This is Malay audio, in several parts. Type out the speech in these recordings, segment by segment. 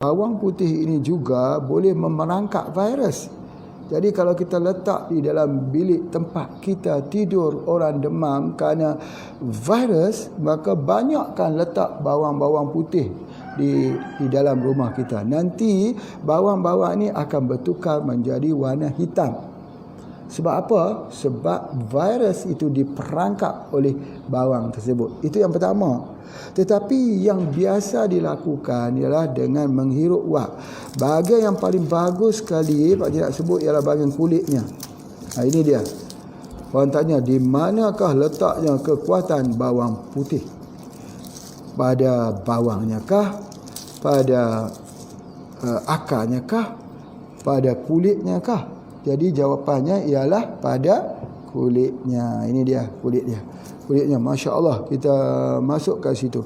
bawang putih ini juga boleh memerangkak virus. Jadi kalau kita letak di dalam bilik tempat kita tidur orang demam kerana virus, maka banyakkan letak bawang-bawang putih di di dalam rumah kita. Nanti bawang-bawang ini akan bertukar menjadi warna hitam. Sebab apa? Sebab virus itu diperangkap oleh bawang tersebut. Itu yang pertama. Tetapi yang biasa dilakukan ialah dengan menghirup wap. Bahagian yang paling bagus sekali Pak Cik nak sebut ialah bahagian kulitnya. Ha, ini dia. Orang tanya di manakah letaknya kekuatan bawang putih? Pada bawangnya kah? Pada uh, akarnya kah? Pada kulitnya kah? Jadi jawapannya ialah pada kulitnya. Ini dia kulit dia. Kulitnya masya-Allah kita masuk ke situ.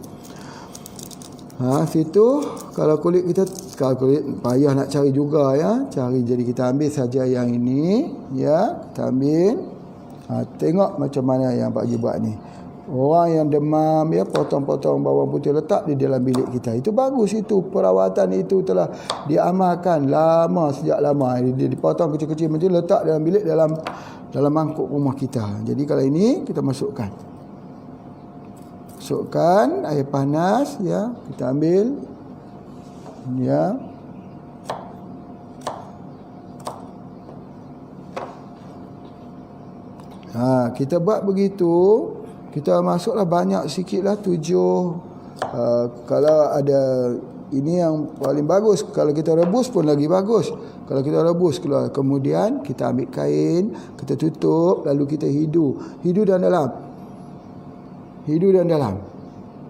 Ha situ kalau kulit kita kalau kulit payah nak cari juga ya. Cari jadi kita ambil saja yang ini ya. Kita ambil. Ha, tengok macam mana yang Pak Haji buat ni. Orang yang demam ya potong-potong bawang putih letak di dalam bilik kita. Itu bagus itu. Perawatan itu telah diamalkan lama sejak lama. Dia dipotong kecil-kecil macam letak dalam bilik dalam dalam mangkuk rumah kita. Jadi kalau ini kita masukkan. Masukkan air panas ya. Kita ambil ya. Ha, kita buat begitu kita masuklah banyak sikitlah tujuh uh, kalau ada ini yang paling bagus kalau kita rebus pun lagi bagus. Kalau kita rebus keluar kemudian kita ambil kain kita tutup lalu kita hidu. Hidu dan dalam. Hidu dan dalam.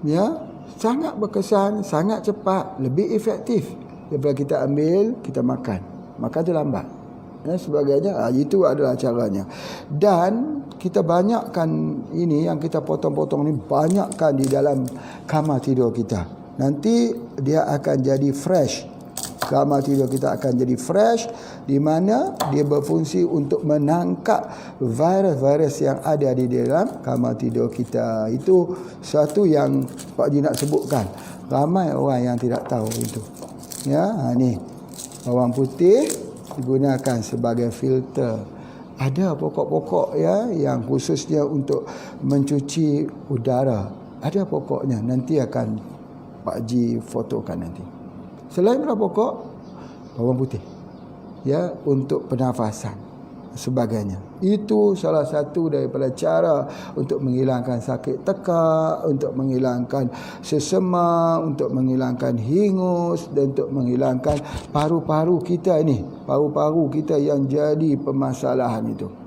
Ya? Sangat berkesan sangat cepat lebih efektif daripada kita ambil kita makan. Makan tu lambat. Ya, sebagainya ha, itu adalah caranya. Dan kita banyakkan ini yang kita potong-potong ni banyakkan di dalam kamar tidur kita. Nanti dia akan jadi fresh. Kamar tidur kita akan jadi fresh di mana dia berfungsi untuk menangkap virus-virus yang ada di dalam kamar tidur kita. Itu satu yang Pak Ji nak sebutkan. Ramai orang yang tidak tahu itu. Ya ha, ni. Bawang putih digunakan sebagai filter. Ada pokok-pokok ya yang khususnya untuk mencuci udara. Ada pokoknya nanti akan Pak Ji fotokan nanti. Selain pokok? Bawang putih. Ya, untuk pernafasan sebagainya. Itu salah satu daripada cara untuk menghilangkan sakit tekak, untuk menghilangkan sesema, untuk menghilangkan hingus dan untuk menghilangkan paru-paru kita ini, paru-paru kita yang jadi permasalahan itu.